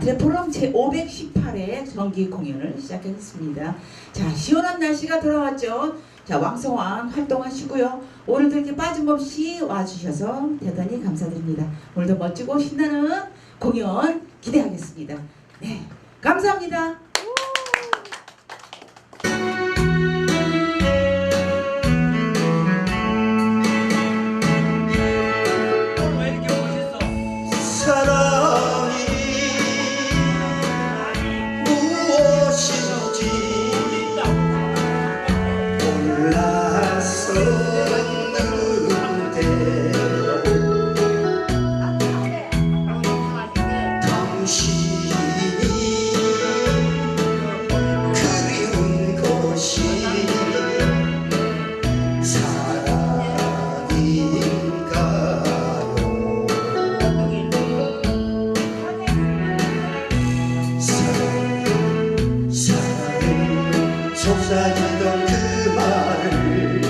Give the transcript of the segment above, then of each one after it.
대포럼 제518회 정기 공연을 시작하겠습니다. 자, 시원한 날씨가 돌아왔죠. 자, 왕성왕 활동하시고요. 오늘도 이렇게 빠짐없이 와주셔서 대단히 감사드립니다. 오늘도 멋지고 신나는 공연 기대하겠습니다. 네, 감사합니다. 속삭이던 그 말을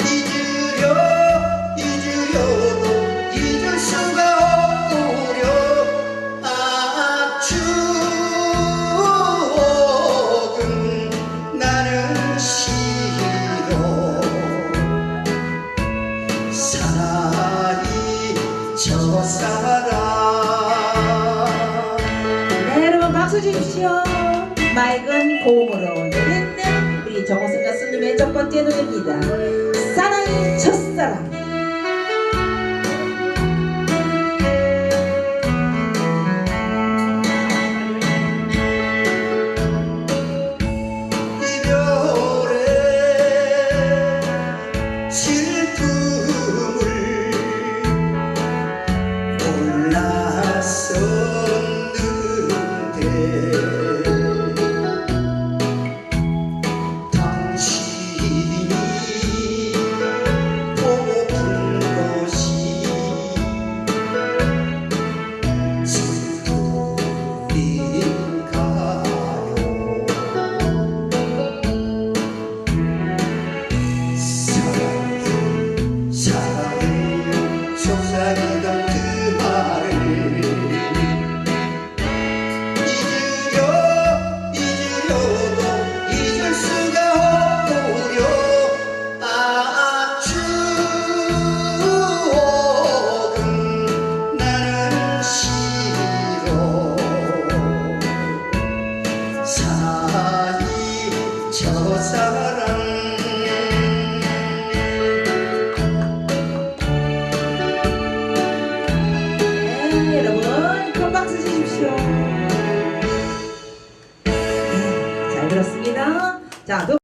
잊으려 잊으려도 잊을 수가 없구려. 아 추억은 나는 싫어. 사나이 첫사랑 네, 여러분 박수 주십시오. 맑은 고음으로 노래는 우리 정호승 가수님의 첫 번째 노래입니다. 사랑이 첫사랑. 몰랐었는데 자, 또